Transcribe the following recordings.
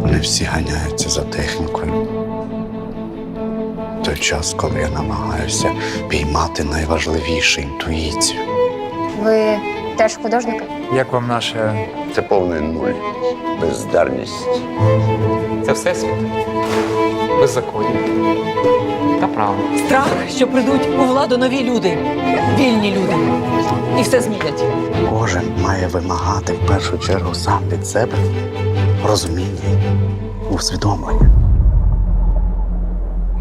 Вони всі ганяються за технікою. Той час, коли я намагаюся піймати найважливіше інтуїцію. Ви теж художник? Як вам наше Це повний нуль. Бездарність. це всесвіт? Беззаконня та право. Страх, що прийдуть у владу нові люди, вільні люди, і все змінять. Кожен має вимагати в першу чергу сам від себе розуміння, усвідомлення.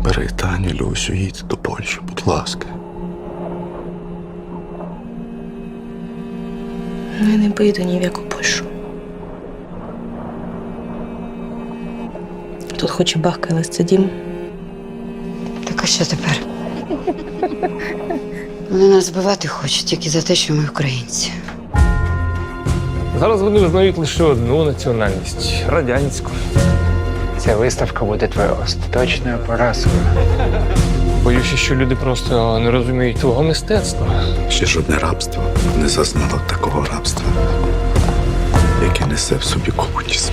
Бери Таню, Люсю, їдь до Польщі, будь ласка. Я не поїду ні в яку Польщу. Тут хоч і бахкає, але це дім. Так а що тепер? Вони нас збивати хочуть тільки за те, що ми українці. Зараз вони визнають лише одну національність радянську. Ця виставка буде твоєю остаточною поразкою. Боюся, що люди просто не розуміють твого мистецтва. Ще жодне рабство не зазнало такого рабства, яке несе в собі комунізм.